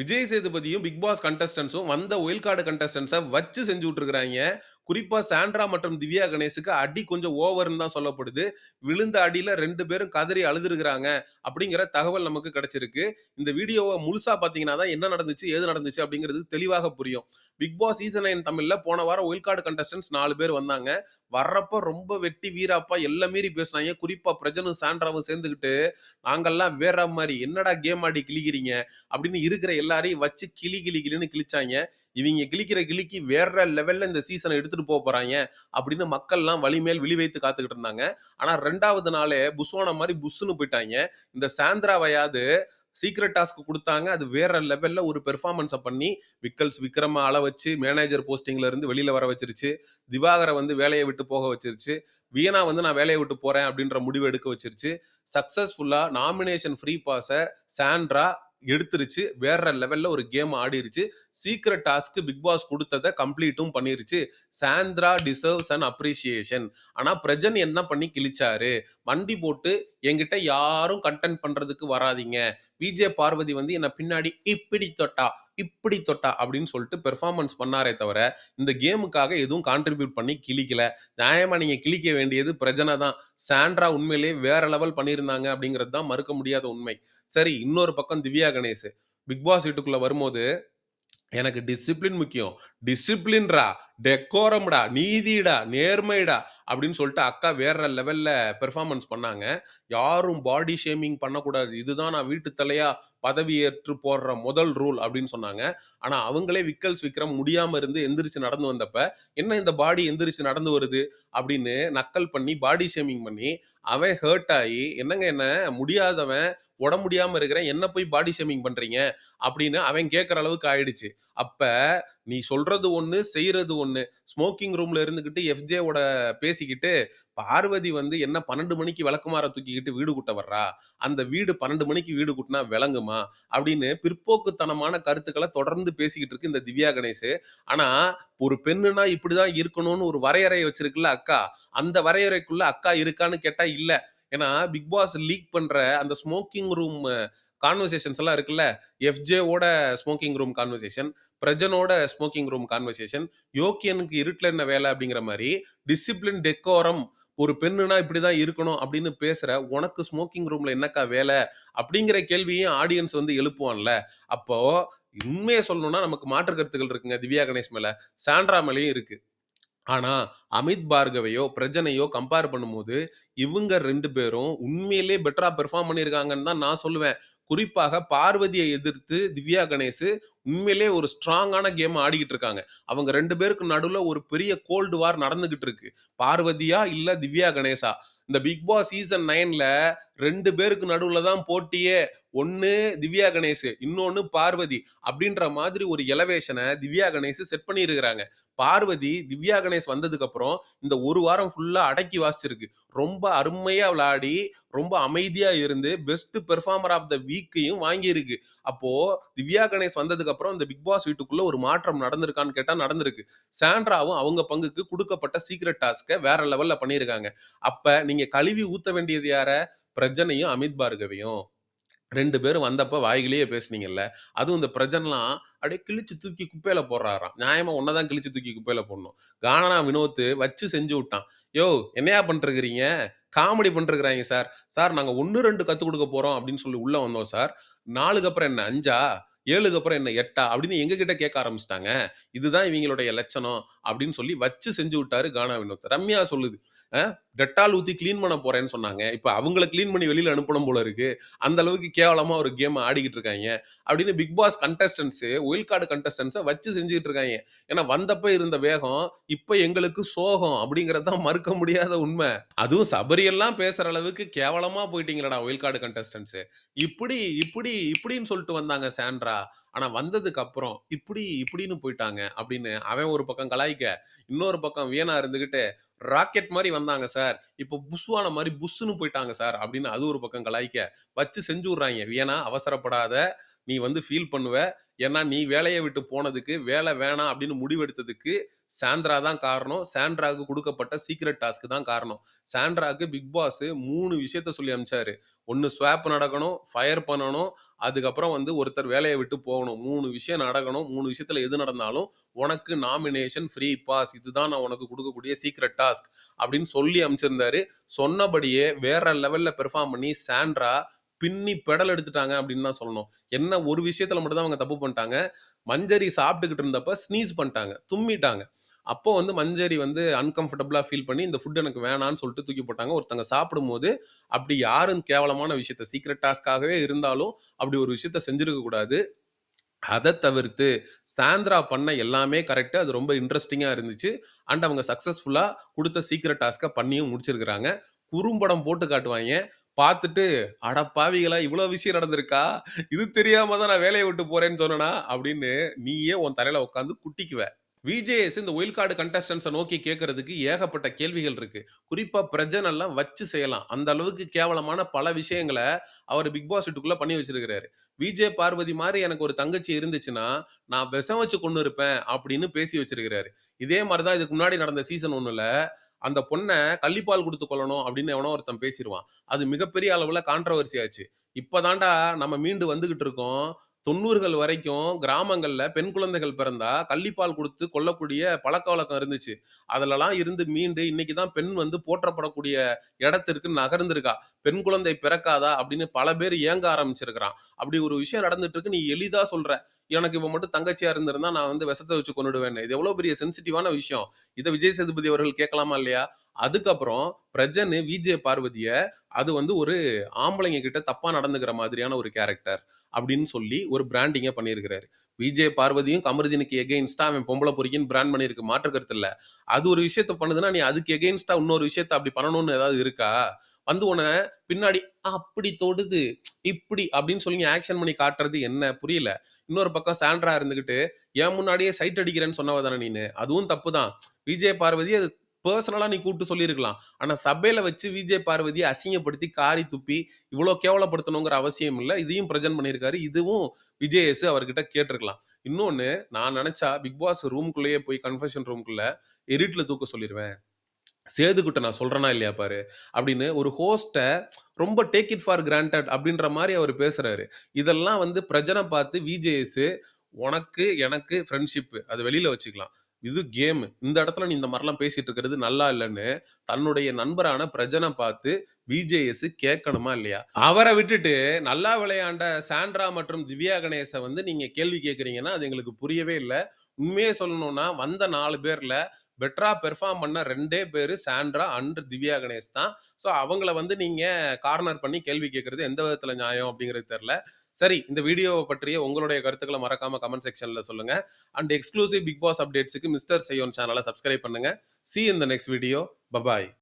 விஜய் சேதுபதியும், big pass கண்டஸ்டன்ஸும் வந்த ஒயில் கார்டு கண்டஸ்டன்ஸை வச்சு செஞ்சு விட்டுருக்குறாங்க குறிப்பாக சாண்ட்ரா மற்றும் திவ்யா கணேஷுக்கு அடி கொஞ்சம் ஓவர்னு தான் சொல்லப்படுது. விழுந்த அடியில் ரெண்டு பேரும் கதறி அழுதுருக்குறாங்க அப்படிங்கிற தகவல் நமக்கு கிடைச்சிருக்கு. இந்த வீடியோவை முழுசாக பார்த்தீங்கன்னா தான் என்ன நடந்துச்சு, ஏது நடந்துச்சு அப்படிங்கிறது தெளிவாக புரியும். பிக் பாஸ் சீசன் நைன் தமிழில் போன வாரம் ஒயில் கார்டு கண்டஸ்டன்ஸ் நாலு பேர் வந்தாங்க. வர்றப்ப ரொம்ப வெட்டி வீராப்பா எல்லா மீறி பேசுனாய்ங்க. குறிப்பாக பிரஜனும், சாண்ட்ராவும் சேர்ந்துக்கிட்டு நாங்கள்லாம் வேற மாதிரி என்னடா கேம் ஆடி கிழிக்கிறீங்க அப்படின்னு இருக்கிற எல்லாரையும் வச்சு கிளி கிளி கிளின்னு கிழிச்சாங்க இவங்க கிழிக்கிற கிளிக்கு வேற லெவல்ல இந்த சீசனை எடுத்துட்டு போக போறாங்க அப்படின்னு மக்கள்லாம் வலிமேல் விழி வைத்து காத்துக்கிட்டு இருந்தாங்க. ஆனா ரெண்டாவது நாளே புஸ்வான மாதிரி புஷ்னு போயிட்டாங்க இந்த சாந்திராவையாவது சீக்ரெட் டாஸ்க் கொடுத்தாங்க அது வேற லெவல்ல ஒரு பெர்ஃபார்மன்ஸை பண்ணி விக்கல்ஸ் விக்ரம அழ வச்சு மேனேஜர் போஸ்டிங்ல இருந்து வெளியில வர வச்சிருச்சு. திவாகரை வந்து வேலையை விட்டு போக வச்சிருச்சு. வியனா வந்து நான் வேலையை விட்டு போறேன் அப்படின்ற முடிவு எடுக்க வச்சிருச்சு. சக்சஸ்ஃபுல்லா நாமினேஷன் ஃப்ரீ பாஸை சாண்ட்ரா எடுத்துருச்சு. வேற லெவல்ல ஒரு கேம் ஆடிருச்சு. சீக்ரெட் டாஸ்க் பிக் பாஸ் கொடுத்ததை கம்ப்ளீட்டும் பண்ணிருச்சு. Sandra deserves and appreciation. ஆனா பிரஜன் என்ன பண்ணி கிழிச்சாரு. வண்டி போட்டு என்கிட்ட யாரும் கன்டென்ட் பண்றதுக்கு வராதீங்க. விஜே பார்வதி வந்து என்ன பின்னாடி இப்பிடி தொட்டா, இப்படி தொட்டா அப்படின்னு சொல்லிட்டு பெர்ஃபார்மன்ஸ் பண்ணாரே தவிர, இந்த கேமுக்காக எதுவும் கான்ட்ரிபியூட் பண்ணி கிளிக்கல நியாயமா நீங்க கிழிக்க வேண்டியது பிரஜனை தான். சாண்ட்ரா உண்மையிலேயே வேற லெவல் பண்ணியிருந்தாங்க அப்படிங்கிறது தான் மறுக்க முடியாத உண்மை. சரி இன்னொரு பக்கம் திவ்யா கணேஷ். பிக் பாஸ் வீட்டுக்குள்ள வரும்போது, எனக்கு டிசிப்ளின் முக்கியம். டிசிப்ளின்ரா, டெக்கோரம்டா, நீதிடா, நேர்மைடா அப்படின்னு சொல்லிட்டு அக்கா வேற லெவல்ல பெர்ஃபார்மன்ஸ் பண்ணாங்க. யாரும் பாடி ஷேமிங் பண்ணக்கூடாது. இதுதான் நான் வீட்டு தலையா பதவி ஏற்று போடுற முதல் ரூல் அப்படின்னு சொன்னாங்க. ஆனா அவங்களே விக்கல்ஸ் விக்ரம் முடியாம இருந்து எந்திரிச்சு நடந்து வந்தப்ப, என்ன இந்த பாடி எந்திரிச்சு நடந்து வருது அப்படின்னு நக்கல் பண்ணி பாடி ஷேமிங் பண்ணி, அவன் ஹர்ட் ஆகி என்னங்க என்ன முடியாதவன், உடம்பு முடியாம இருக்கிறேன். என்ன போய் பாடி ஷேமிங் பண்றீங்க? அப்படின்னு அவன் கேட்குற அளவுக்கு ஆயிடுச்சு. அப்ப நீ சொல்றது ஒண்ணு, செய்கிறது ஒண்ணு. ஸ்மோக்கிங் ரூம்ல இருந்துகிட்டு எஃப்ஜேவோட பேசிக்கிட்டு, பார்வதி வந்து என்ன 12 மணிக்கு விளக்குமாற தூக்கிக்கிட்டு வீடு கூட்ட வர்றா? அந்த வீடு 12 மணிக்கு வீடு கூட்டினா விளங்குமா? அப்படின்னு பிற்போக்குத்தனமான கருத்துக்களை தொடர்ந்து பேசிக்கிட்டு இருக்கு இந்த திவ்யா கணேஷ். ஆனா, ஒரு பெண்ணுனா இப்படிதான் இருக்கணும்னு ஒரு வரையறை வச்சிருக்குல்ல அக்கா, அந்த வரையறைக்குள்ள அக்கா இருக்கான்னு கேட்டா இல்லை ஏன்னா, பிக் பாஸ் லீக் பண்ற அந்த ஸ்மோக்கிங் ரூம் கான்வர்சேஷன்ஸ் எல்லாம் இருக்குல்ல, எஃப்ஜேவோட ஸ்மோக்கிங் ரூம் கான்வர்சேஷன், பிரஜனோட ஸ்மோக்கிங் ரூம் கான்வர்சேஷன், யோக்கியனுக்கு இருட்டில் என்ன வேலை அப்படிங்கிற மாதிரி டிசிப்ளின், டெக்கோரம் ஒரு பெண்ணுனா இப்படிதான் இருக்கணும் அப்படின்னு பேசுற உனக்கு ஸ்மோக்கிங் ரூம்ல என்னக்கா வேலை? அப்படிங்கிற கேள்வியும் ஆடியன்ஸ் வந்து எழுப்புவான்ல. அப்போ உண்மையை சொல்லணும்னா நமக்கு மாற்று கருத்துக்கள் இருக்குங்க திவ்யா கணேஷ் மேல. சாண்ட்ரா மேலேயும் இருக்கு. ஆனா, அமித் பார்கவையோ, பிரஜனையோ கம்பேர் பண்ணும்போது, இவங்க 2 பேரும் உண்மையிலேயே பெட்டரா பெர்ஃபார்ம் பண்ணியிருக்காங்கன்னு தான் நான் சொல்லுவேன். குறிப்பாக பார்வதிய எதிர்த்து திவ்யா கணேஷ் உண்மையிலேயே ஒரு ஸ்ட்ராங்கான கேம் ஆடிக்கிட்டு இருக்காங்க. அவங்க ரெண்டு பேருக்கு நடுவில் ஒரு பெரிய கோல்டு வார் நடந்துகிட்டு இருக்கு. பார்வதியா? இல்ல திவ்யா கணேஷா? இந்த பிக் பாஸ் சீசன் 9ல 2 பேருக்கு நடுவுல தான் போட்டியே. ஒன்று திவ்யா கணேஷ், இன்னொன்னு பார்வதி. அப்படின்ற மாதிரி ஒரு எலவேஷனை திவ்யா கணேஷ் செட் பண்ணியிருக்கிறாங்க. பார்வதி, திவ்யா கணேஷ் வந்ததுக்கு அப்புறம் இந்த ஒரு வாரம் ஃபுல்லா அடக்கி வாசிச்சிருக்கு. ரொம்ப அருமையா விளையாடி, ரொம்ப அமைதியா இருந்து பெஸ்ட் பெர்ஃபார்மர் ஆஃப் த வீக்கையும் வாங்கியிருக்கு. அப்போ திவ்யா கணேஷ் வந்ததுக்கு அப்புறம் இந்த பிக் பாஸ் வீட்டுக்குள்ள ஒரு மாற்றம் நடந்திருக்கான்னு கேட்டால் நடந்திருக்கு. சாண்ட்ராவும் அவங்க பங்குக்கு கொடுக்கப்பட்ட சீக்ரெட் டாஸ்க்கை வேற லெவல்ல பண்ணியிருக்காங்க. அப்ப நீங்க கழுவி ஊத்த வேண்டியது யார? பிரஜனையும், அமித் பார்கவையும். ரெண்டு பேரும் வந்தப்ப வாய்கிலேயே பேசுனீங்கல்ல. அதுவும் இந்த பிரஜன்லாம் அப்படியே கிழிச்சு தூக்கி குப்பையில போடுறாராம். நியாயமா உன்ன தான் கிழிச்சு தூக்கி குப்பையில போடணும். கானா வினோத் வச்சு செஞ்சு விட்டான். யோ என்னையா பண்ணிருக்கிறீங்க காமெடி பண்ணிருக்கிறாங்க சார். சார் நாங்க ஒன்று ரெண்டு கற்றுக் கொடுக்க போறோம் அப்படின்னு சொல்லி உள்ள வந்தோம் சார். நாளுக்கு அப்புறம் என்ன அஞ்சா ஏழுக்கு அப்புறம் என்ன எட்டா அப்படின்னு எங்ககிட்ட கேட்க ஆரம்பிச்சுட்டாங்க. இதுதான் இவங்களுடைய லட்சணம் அப்படின்னு சொல்லி வச்சு செஞ்சு விட்டாரு கானா வினோத். ரம்யா சொல்லுது. டெட்டால் ஊற்றி க்ளீன் பண்ண போறேன்னு சொன்னாங்க. இப்போ அவங்கள க்ளீன் பண்ணி வெளியில் அனுப்பணும் போல இருக்கு. அந்த அளவுக்கு கேவலமா ஒரு கேம் ஆடிக்கிட்டு இருக்காங்க அப்படின்னு Bigg Boss contestants wild card கண்டஸ்டன்ஸை வச்சு செஞ்சுக்கிட்டு இருக்காங்க ஏன்னா வந்தப்ப இருந்த வேகம், இப்போ எங்களுக்கு சோகம் அப்படிங்கிறது தான் மறுக்க முடியாத உண்மை. அதுவும் சபரியெல்லாம் பேசுகிற பேசுற அளவுக்கு கேவலமா போயிட்டீங்களடா ஒயில் கார்டு கண்டஸ்டன்ஸு இப்படி, இப்படி, இப்படின்னு சொல்லிட்டு வந்தாங்க சாண்ட்ரா. ஆனால் வந்ததுக்கு அப்புறம் இப்படி, இப்படின்னு போயிட்டாங்க அப்படின்னு அவன் ஒரு பக்கம் கலாய்க்க, இன்னொரு பக்கம் வியனா இருந்துக்கிட்டு ராக்கெட் மாதிரி வந்தாங்க சார். இப்போ புஷ்வான மாதிரி புஷ்ஷுன்னு போயிட்டாங்க சார் அப்படின்னு அது ஒரு பக்கம் கலாய்க்க, வச்சு செஞ்சு விட்றாங்க ஏன்னா அவசரப்படாத. நீ வந்து ஃபீல் பண்ணுவ. ஏன்னா, நீ வேலையை விட்டு போனதுக்கு, வேலை வேணாம் அப்படின்னு முடிவெடுத்ததுக்கு சாண்ட்ரா தான் காரணம். சாண்ட்ராவுக்கு கொடுக்கப்பட்ட சீக்ரெட் டாஸ்க்கு தான் காரணம். சாண்ட்ராவுக்கு பிக் பாஸ் மூணு விஷயத்த சொல்லி அனுப்பிச்சாரு. ஒன்று ஸ்வாப் நடக்கணும், ஃபயர் பண்ணணும், அதுக்கப்புறம் வந்து ஒருத்தர் வேலையை விட்டு போகணும். மூணு விஷயம் நடக்கணும். மூணு விஷயத்துல எது நடந்தாலும் உனக்கு நாமினேஷன் ஃப்ரீ பாஸ். இதுதான் நான் உனக்கு கொடுக்கக்கூடிய சீக்ரெட் டாஸ்க் அப்படின்னு சொல்லி அனுப்பிச்சிருந்தாரு. சொன்னபடியே வேற லெவல்ல பெர்ஃபார்ம் பண்ணி சாண்ட்ரா பின்னி பெடல் எடுத்துட்டாங்க அப்படின்னு தான் சொல்லணும். என்ன ஒரு விஷயத்துல மட்டும் தான் அவங்க தப்பு பண்ணிட்டாங்க. மஞ்சரி சாப்பிட்டுக்கிட்டு இருந்தப்ப ஸ்னீஸ் பண்ணிட்டாங்க. தும்மிட்டாங்க. அப்போ வந்து மஞ்சரி வந்து அன்கம்ஃபர்டபுளாக ஃபீல் பண்ணி இந்த ஃபுட் எனக்கு வேணான்னு சொல்லிட்டு தூக்கி போட்டாங்க. ஒருத்தங்க சாப்பிடும்போது அப்படி யாரும் கேவலமான விஷயத்த சீக்ரெட் டாஸ்க்காகவே இருந்தாலும் அப்படி ஒரு விஷயத்த செஞ்சிருக்க கூடாது. தவிர்த்து சாந்திரா பண்ண எல்லாமே கரெக்டாக அது ரொம்ப இன்ட்ரெஸ்டிங்காக இருந்துச்சு. அண்ட் அவங்க சக்ஸஸ்ஃபுல்லாக கொடுத்த சீக்ரெட் டாஸ்க்கை பண்ணியும் முடிச்சிருக்கிறாங்க குறும்படம் போட்டு காட்டுவாங்க பார்த்துட்டு, "அட பாவிகளா! விஷயம் நடந்திருக்கா? இது தெரியாம தான் நான் வேலையை விட்டு போறேன்னு சொன்னேனா?" அப்படின்னு நீயே உன் தலையில உட்காந்து குட்டிக்குவ. விஜேஎஸ் இந்த ஒயில் கார்ட் கண்டஸ்டன்ட்ஸ நோக்கி கேட்கறதுக்கு ஏகப்பட்ட கேள்விகள் இருக்கு. குறிப்பா பிரஜனெல்லாம் வச்சு செய்யலாம். அந்த அளவுக்கு கேவலமான பல விஷயங்களை அவர் பிக் பாஸ் வீட்டுக்குள்ள பண்ணி வச்சிருக்கிறாரு. விஜே பார்வதி மாதிரி எனக்கு ஒரு தங்கச்சி இருந்துச்சுன்னா, நான் விஷம் வச்சு கொண்டு இருப்பேன் அப்படின்னு பேசி வச்சிருக்கிறாரு. இதே மாதிரிதான் தான் இதுக்கு முன்னாடி நடந்த சீசன் ஒன்றுல அந்த பொண்ணை கள்ளிப்பால் கொடுத்து கொள்ளணும் அப்படின்னு எவனோ ஒருத்தன் பேசிடுவான் அது மிகப்பெரிய அளவில் கான்ட்ரவர்சி ஆச்சு. இப்போதாண்டா நம்ம மீண்டு வந்துகிட்டு இருக்கோம். 90கள் வரைக்கும் கிராமங்கள்ல பெண் குழந்தைகள் பிறந்தா கள்ளிப்பால் குடுத்து கொல்லக்கூடிய பழக்கவழக்கம் இருந்துச்சு. அதுலலாம் இருந்து மீண்டு இன்னைக்கு தான் பெண் வந்து போற்றப்படக்கூடிய இடத்திற்கு நகர்ந்திருக்கா. பெண் குழந்தை பிறக்காதா அப்படின்னு பல பேர் ஏங்க ஆரம்பிச்சிருக்கிறான். அப்படி ஒரு விஷயம் நடந்துட்டு இருக்கு. நீ எளிதா சொல்ற. எனக்கு இவ மட்டும் தங்கச்சியா இருந்திருந்தா நான் வந்து விஷத்த வச்சு கொன்னுடுவேன்னு. இது எவ்வளவு பெரிய சென்சிட்டிவான விஷயம். இத விஜய் சேதுபதி அவர்கள் கேட்கலாமா இல்லையா? அதுக்கப்புறம் பிரஜன், விஜே பார்வதிய அது வந்து ஒரு ஆம்பளைங்க கிட்ட தப்பா நடந்துக்கிற மாதிரியான ஒரு கேரக்டர் அப்படின்னு சொல்லி ஒரு பிராண்டிங்கை பண்ணியிருக்கிறாரு. விஜே பார்வதியும் கமருதீனுக்கு எகெயின்ஸ்டா அவன் பொம்பளை பொறுக்கின்னு பிராண்ட் பண்ணியிருக்கு. மாற்று கருத்து அது ஒரு விஷயத்த பண்ணுதுன்னா, நீ அதுக்கு எகெயின்ஸ்டா இன்னொரு விஷயத்த அப்படி பண்ணணும்னு ஏதாவது இருக்கா? வந்து உன்ன பின்னாடி அப்படி தொடுது, இப்படி அப்படின்னு சொல்லி ஆக்ஷன் பண்ணி காட்டுறது என்ன? புரியல. இன்னொரு பக்கம் சாண்ட்ரா இருந்துகிட்டு, என் முன்னாடியே சைட் அடிக்கிறேன்னு சொன்னவ தானே நீனு. அதுவும் தப்பு தான். விஜய் பார்வதி அது பர்சனலாக நீ கூப்பிட்டு சொல்லியிருக்கலாம். ஆனால் சபையில் வச்சு விஜய் பார்வதியை அசிங்கப்படுத்தி, காரி துப்பி, இவ்வளோ கேவலப்படுத்தணுங்கிற அவசியம் இல்லை இதையும் பிரசன்ட் பண்ணியிருக்காரு. இதுவும் விஜேஎஸ் அவர்கிட்ட கேட்டிருக்கலாம். இன்னொன்று நான் நினச்சா பிக் பாஸ் ரூம்குள்ளேயே போய் கன்ஃபெஷன் ரூம்குள்ளே எரிட்டில் தூக்க சொல்லிடுவேன் சேதுகிட்ட நான் சொல்கிறேனா இல்லையா பாரு. அப்படின்னு ஒரு ஹோஸ்ட்டை ரொம்ப டேக் இட் ஃபார் கிராண்டட் அப்படின்ற மாதிரி அவர் பேசுகிறாரு இதெல்லாம் வந்து பிரஜனை பார்த்து விஜேஎஸ் உனக்கு, எனக்கு ஃப்ரெண்ட்ஷிப் அது வெளியில் வச்சுக்கலாம். இது கேம். இந்த இடத்துல நீ இந்த மாதிரிலாம் பேசிட்டு இருக்கிறது நல்லா இல்லைன்னு தன்னுடைய நண்பரான பிரஜனை பார்த்து விஜேஎஸ் கேட்கணுமா இல்லையா? அவரை விட்டுட்டு நல்லா விளையாண்ட சாண்ட்ரா மற்றும் திவ்யா கணேசை வந்து நீங்க கேள்வி கேட்குறீங்கன்னா அது எங்களுக்கு புரியவே இல்லை உண்மையே சொல்லணும்னா, வந்த நாலு பேர்ல பெட்டரா பெர்ஃபார்ம் பண்ண ரெண்டே பேர் சாண்ட்ரா அண்ட் திவ்யா கணேஷ் தான். ஸோ அவங்கள வந்து நீங்க கார்னர் பண்ணி கேள்வி கேட்குறது எந்த விதத்தில் நியாயம் அப்படிங்கிறது தெரியல. சரி, இந்த வீடியோவை பற்றிய உங்களுடைய கருத்துக்களை மறக்காம கமெண்ட் செக்ஷன்ல சொல்லுங்க. அண்ட் எக்ஸ்க்ளூசிவ் பிக் பாஸ் அப்டேட்ஸுக்கு மிஸ்டர் செய்யோன் சேனலை சப்ஸ்கிரைப் பண்ணுங்க. சி இந்த நெக்ஸ்ட் வீடியோ. பபாய்.